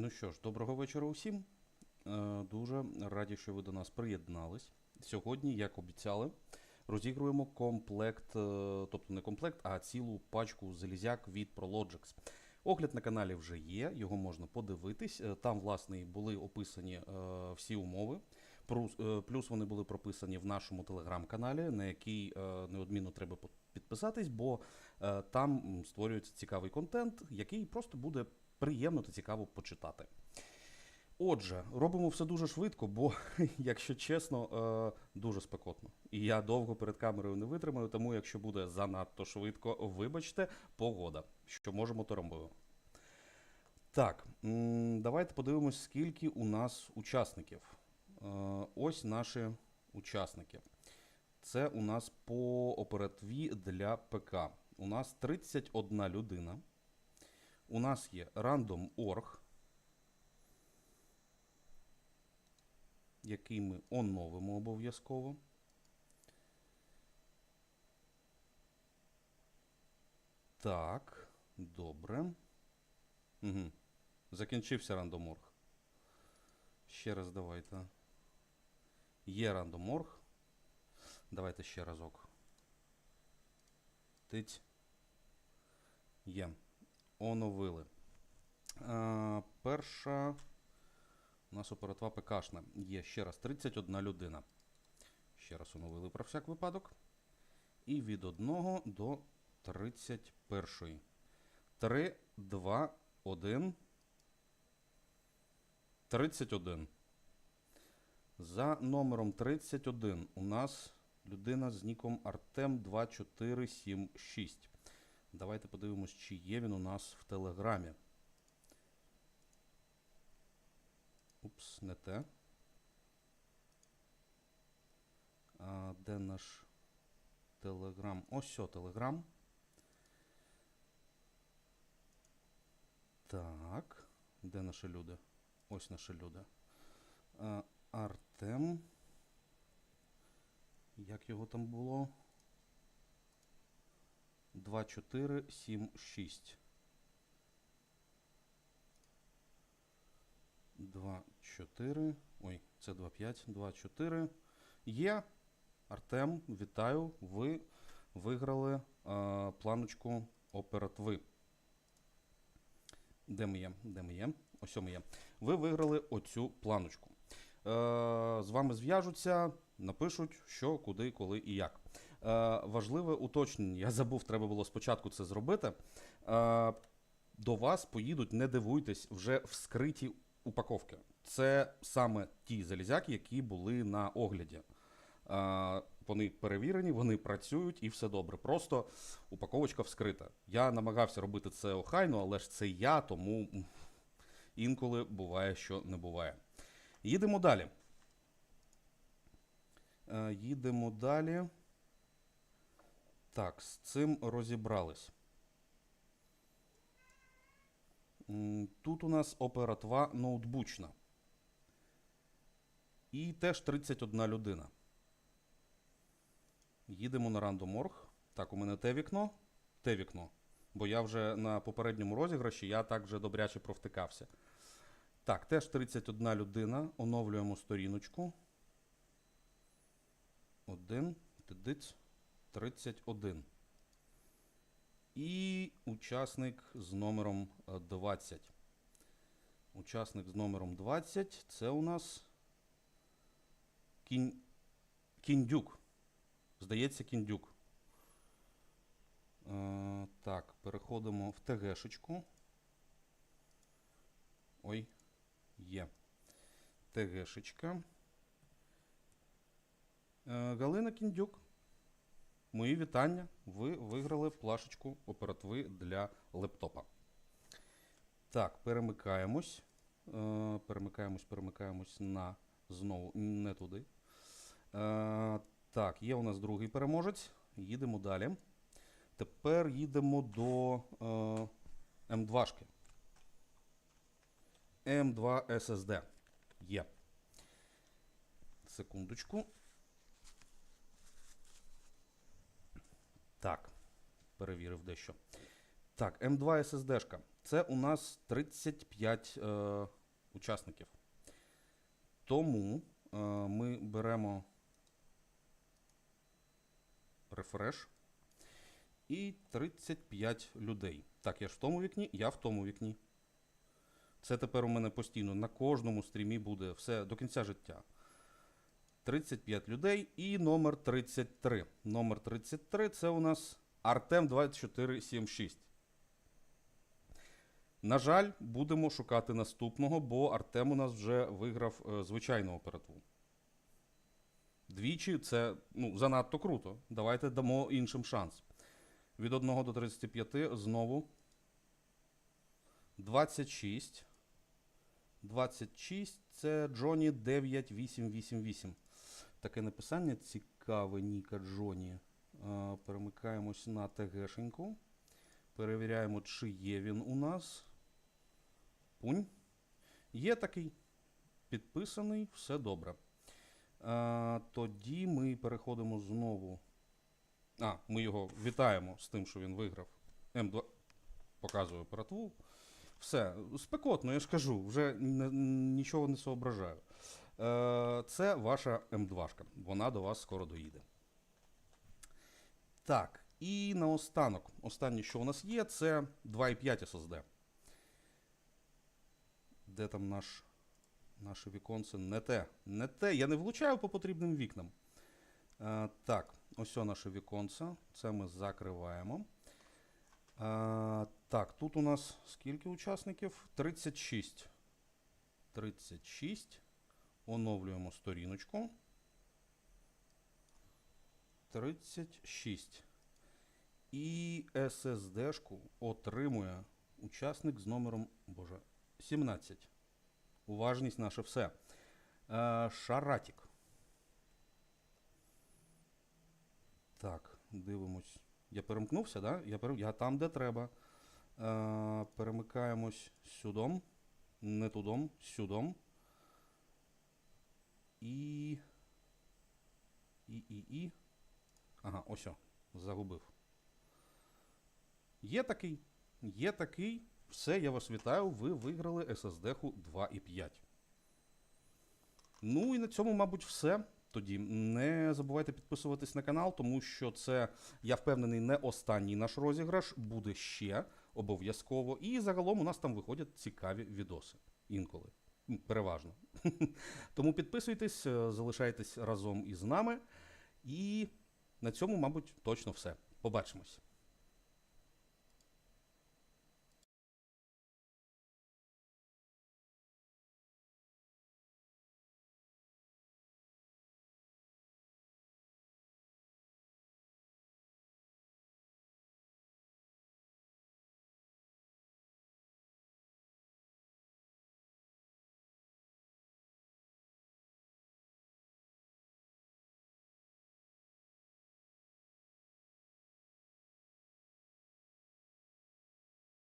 Ну що ж, доброго вечора усім. Е, Дуже раді, що ви до нас приєднались. Сьогодні, як обіцяли, розігруємо комплект, е, тобто не комплект, а цілу пачку залізяк від ProLogix. Огляд на каналі вже є, його можна подивитись. Е, Там, власне, були описані всі умови. Плюс вони були прописані в нашому телеграм-каналі, на який неодмінно треба підписатись, бо там створюється цікавий контент, який просто буде приємно та цікаво почитати. Отже, робимо все дуже швидко, бо, якщо чесно, е, дуже спекотно. І я довго перед камерою не витримаю, тому якщо буде занадто швидко, вибачте, погода. Що можемо, то робимо. Так, давайте подивимось, скільки у нас учасників. Е, Ось наші учасники. Це у нас по оперативі для ПК. У нас 31 людина. У нас є random.org, який ми оновимо обов'язково. Так, добре. Угу. Закінчився random.org. Ще раз давайте. Є random.org. Давайте ще разок. Тить. Є. Оновили. А, перша у нас оператива ПКшна. Є ще раз 31 людина. Ще раз оновили про всяк випадок. І від 1 до 31. 3, 2, 1. 31. За номером 31 у нас людина з ніком Артем2476. Давайте подивимось, чи є він у нас в Телеграмі. Упс, не те. А, де наш Телеграм? Ось о, Телеграм. Так. Де наші люди? Ось наші люди. А, Артем. Як його там було? 2476. 2, 4. Ой, це 2, 5, 2, 4. Є. Артем, вітаю. Ви виграли е, планочку оператви. Де ми є? Де ми є? Ось ми є. Ви виграли оцю планочку. Е, з вами зв'яжуться, напишуть, що, куди, коли і як. Е, важливе уточнення. Я забув, треба було спочатку це зробити. Е, до вас поїдуть, не дивуйтесь, вже вскриті упаковки. Це саме ті залізяки, які були на огляді. Е, Вони перевірені, вони працюють і все добре. Просто упаковочка вскрита. Я намагався робити це охайно, але ж це я, тому інколи буває, що не буває. Їдемо далі. Їдемо далі. Так, з цим розібрались. Тут у нас оператива ноутбучна. І теж 31 людина. Їдемо на Random.org. Так, у мене те вікно. Те вікно. Бо я вже на попередньому розіграші я так вже добряче провтикався. Так, теж 31 людина. Оновлюємо сторіночку. Один. Тидиць. 31. І учасник з номером е, 20. Учасник з номером 20 це у нас Кінь... Кіндюк. Здається, Кіндюк. Е, так, переходимо в ТГшечку. Ой, є. ТГшечка. Е, Галина Кіндюк. Мої вітання. Ви виграли плашечку оперативи для лептопа. Так, перемикаємось. Е, перемикаємось, перемикаємось на знову не туди. Е, так, є у нас другий переможець. Їдемо далі. Тепер їдемо до е, М2. М2 SSD. Є. Секундочку. Так, перевірив дещо. Так, М2 SSD-шка. Це у нас 35 е, учасників. Тому е, ми беремо рефреш і 35 людей. Так, я ж в тому вікні, я в тому вікні. Це тепер у мене постійно на кожному стрімі буде все до кінця життя. 35 людей і номер 33. Номер 33 це у нас Артем 2476. На жаль, будемо шукати наступного, бо Артем у нас вже виграв е, звичайну оперативу. Двічі це ну, занадто круто. Давайте дамо іншим шанс. Від 1 до 35 знову 26. 26 це Джоні 9888. Таке написання цікаве, Ніка Джоні. Перемикаємось на ТГшеньку. Перевіряємо, чи є він у нас. Пунь. Є такий. Підписаний, все добре. Е, тоді ми переходимо знову. А, ми його вітаємо з тим, що він виграв. М2. Показую оперативу. Все, спекотно, я ж кажу, вже нічого не соображаю. Е, це ваша М2. Вона до вас скоро доїде. Так, і наостанок. Останнє, що у нас є, це 2,5 SSD. Де там наш, наше віконце? Не те. Не те. Я не влучаю по потрібним вікнам. Е, так, ось о наше віконце. Це ми закриваємо. Е, так, тут у нас скільки учасників? 36. 36. Оновлюємо сторіночку. 36. І SSD-шку отримує учасник з номером Боже, 17. Уважність наше все. Е, Шаратік. Так, дивимось. Я перемкнувся, да? Я, перем... я там, де треба. Е, перемикаємось сюдом. Не тудом, сюдом. І. І, і, і. Ага, ось о, загубив. Є такий. Є такий. Все, я вас вітаю. Ви виграли SSD-ху 2.5. Ну і на цьому, мабуть, все. Тоді не забувайте підписуватись на канал, тому що це, я впевнений, не останній наш розіграш, буде ще обов'язково. І загалом у нас там виходять цікаві відоси. Інколи. Переважно. Тому підписуйтесь, е, залишайтесь разом із нами. І на цьому, мабуть, точно все. Побачимось.